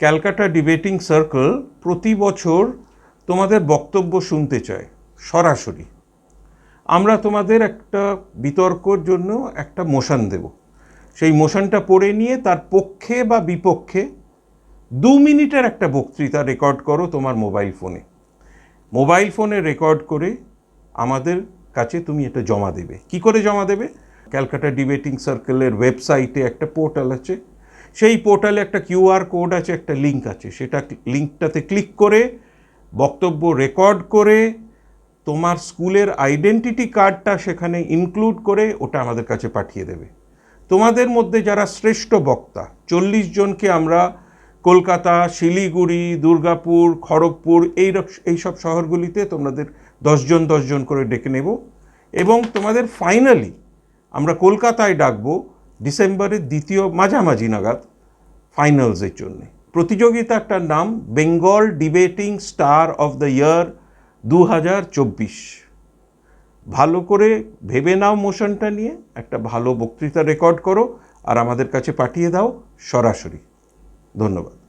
Calcutta debating circle প্রতি বছর তোমাদের বক্তব্য শুনতে চায়, সরাসরি। আমরা তোমাদের একটা বিতর্কর জন্য একটা মোশন দেব। সেই মোশনটা পড়ে নিয়ে তার পক্ষে বা বিপক্ষে দু মিনিটের একটা বক্তৃতা রেকর্ড করো তোমার মোবাইল ফোনে। মোবাইল ফোনে রেকর্ড করে আমাদের কাছে তুমি এটা জমা দেবে। কি করে জমা দেবে? ক্যালকাটা ডিবেটিং সার্কেলের ওয়েবসাইটে একটা পোর্টাল আছে সেই পোর্টালে একটা কিউআর কোড আছে, একটা লিঙ্ক আছে। সেটা লিঙ্কটাতে ক্লিক করে, বক্তব্য রেকর্ড করে, তোমার স্কুলের আইডেন্টিটি কার্ডটা সেখানে ইনক্লুড করে ওটা আমাদের কাছে পাঠিয়ে দেবে। তোমাদের মধ্যে যারা শ্রেষ্ঠ বক্তা, চল্লিশ জনকে আমরা কলকাতা, শিলিগুড়ি, দুর্গাপুর, খড়গপুর, এই এইসব শহরগুলিতে তোমাদের দশজন দশজন করে ডেকে নেব। এবং তোমাদের ফাইনালি আমরা কলকাতায় ডাকবো ডিসেম্বরের দ্বিতীয় মাঝামাঝি নাগাদ ফাইনালসের জন্য। প্রতিযোগিতাটার নাম Bengal debating star of the year দু হাজার চব্বিশ। ভালো করে ভেবে নাও মোশনটা নিয়ে, একটা ভালো বক্তৃতা রেকর্ড করো আর আমাদের কাছে পাঠিয়ে দাও সরাসরি। ধন্যবাদ।